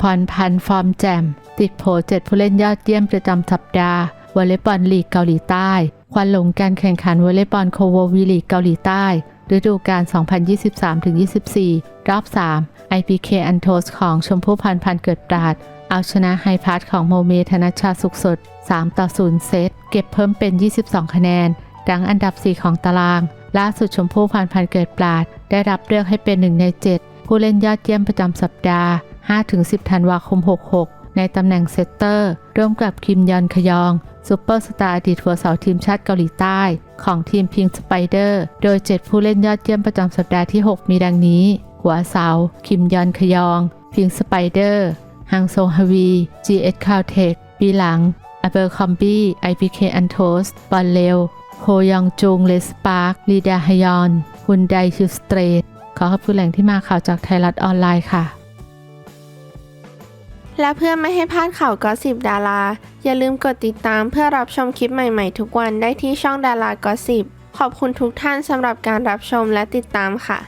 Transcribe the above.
พรพันธ์ฟอร์มแจ่ม ติดโผเจ็ดผู้เล่นยอดเยี่ยมประจำสัปดาห์วอลเลย์บอลลีกเกาหลีใต้ ควันหลงการแข่งขันวอลเลย์บอลโคววีลีกเกาหลีใต้ ฤดูกาล 2023-24 รอบ 3 IPK อันโทสของชมพู่พันธ์พันธ์เกิดปราด เอาชนะไฮพาร์ทของโมเมธนชชาสุขสด 3 ต่อ 0 เซต เก็บเพิ่มเป็น 22 คะแนน ดังอันดับ 4 ของตาราง ล่าสุดชมพู่พันธ์พันธ์เกิดปราด ได้รับเลือกให้เป็นหนึ่งใน 7 ผู้เล่นยอดเยี่ยมประจำสัปดาห์ 5-10 ธันวาคม 66 ในตำแหน่งเซตเตอร์ ร่วมกับคิมยอนขยองซูเปอร์สตาร์อดีตหัวเสาทีมชาติเกาหลีใต้ ของทีมพิงสไปเดอร์ โดย 7 ผู้เล่นยอดเยี่ยมประจำสัปดาห์ที่ 6 มีดังนี้ หัวเสา คิมยอนขยอง พิงสไปเดอร์ฮังโซฮวี GS c a l t e c h ปีหลังอเบอร์คอมบี้ IPK อันโทสบอลเลวโฮยองจุงเลสปาร์คลีดาฮยอนฮุนไดฮิวสเตรท ขอขอบคุณแหล่งที่มาข่าวจากไทยรัฐออนไลน์ค่ะ และเพื่อไม่ให้พลาดข่าวกอสิบดารา อย่าลืมกดติดตามเพื่อรับชมคลิปใหม่ๆ ทุกวันได้ที่ช่องดารากอสิบขอบคุณทุกท่านสำหรับการรับชมและติดตามค่ะ